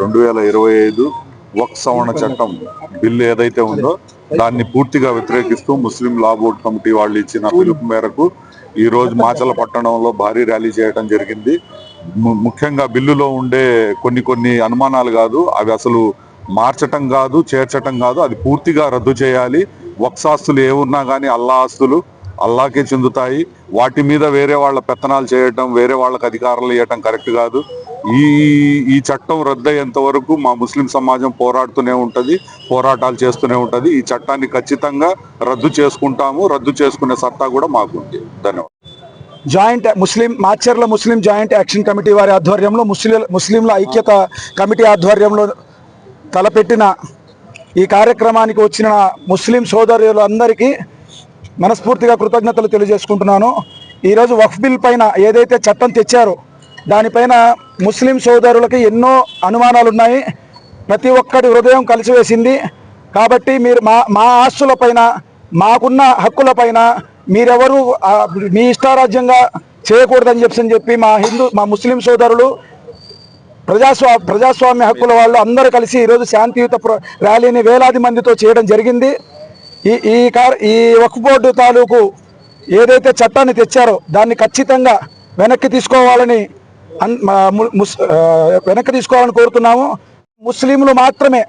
రెండు వేల ఇరవై ఐదు వక్ సవరణ చట్టం బిల్లు ఏదైతే ఉందో దాన్ని పూర్తిగా వ్యతిరేకిస్తూ ముస్లిం లా బోర్డ్ కమిటీ వాళ్ళు ఇచ్చిన పిలుపు మేరకు ఈ రోజు మాచల పట్టణంలో భారీ ర్యాలీ చేయడం జరిగింది. ము- ముఖ్యంగా బిల్లులో ఉండే కొన్ని కొన్ని అనుమానాలు కాదు అవి అసలు మార్చటం కాదు చేర్చటం కాదు అది పూర్తిగా రద్దు చేయాలి. వక్సాస్తులు ఏమున్నా కానీ అల్లా ఆస్తులు అల్లాకే చెందుతాయి. వాటి మీద వేరే వాళ్ళ పెత్తనాలు చేయటం వేరే వాళ్ళకి అధికారాలు ఇవ్వటం కరెక్ట్ కాదు. ఈ ఈ చట్టం రద్దయ్యేంత వరకు మా ముస్లిం సమాజం పోరాడుతూనే ఉంటుంది పోరాటాలు చేస్తూనే ఉంటుంది. ఈ చట్టాన్ని ఖచ్చితంగా రద్దు చేసుకుంటాము రద్దు చేసుకునే సత్తా కూడా మాకుంది. ధన్యవాదాలు. Joint Muslim Macherla Muslim joint action committee వారి ఆధ్వర్యంలో ముస్లిం ముస్లింల ఐక్యత కమిటీ ఆధ్వర్యంలో తలపెట్టిన ఈ కార్యక్రమానికి వచ్చిన ముస్లిం సోదరులందరికీ మనస్ఫూర్తిగా కృతజ్ఞతలు తెలియజేసుకుంటున్నాను. ఈరోజు వక్ఫ్ బిల్ పైన ఏదైతే చట్టం తెచ్చారో దానిపైన ముస్లిం సోదరులకి ఎన్నో అనుమానాలు ఉన్నాయి ప్రతి ఒక్కటి హృదయం కలిసివేసింది. కాబట్టి మీరు మా మా ఆస్తులపైన మాకున్న హక్కులపైన మీరెవరు మీ ఇష్టారాజ్యంగా చేయకూడదని చెప్పి చెప్పి మా హిందూ మా ముస్లిం సోదరులు ప్రజాస్వా ప్రజాస్వామ్య హక్కుల వాళ్ళు అందరూ కలిసి ఈరోజు శాంతియుత ప్ర- ర్యాలీని వేలాది మందితో చేయడం జరిగింది. ఈ ఈ కార్ ఈ వక్ఫ్ బోర్డు తాలూకు ఏదైతే చట్టాన్ని తెచ్చారో దాన్ని ఖచ్చితంగా వెనక్కి తీసుకోవాలని వెనక్కి తీసుకోవాలని కోరుతున్నాము. ముస్లింలు మాత్రమే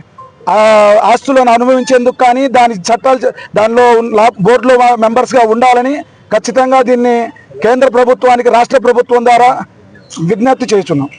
ఆస్తులను అనుభవించేందుకు కానీ దాని చట్టాలు దానిలో బోర్డులో మెంబర్స్గా ఉండాలని ఖచ్చితంగా దీన్ని కేంద్ర ప్రభుత్వానికి రాష్ట్ర ప్రభుత్వం ద్వారా విజ్ఞప్తి చేస్తున్నాం.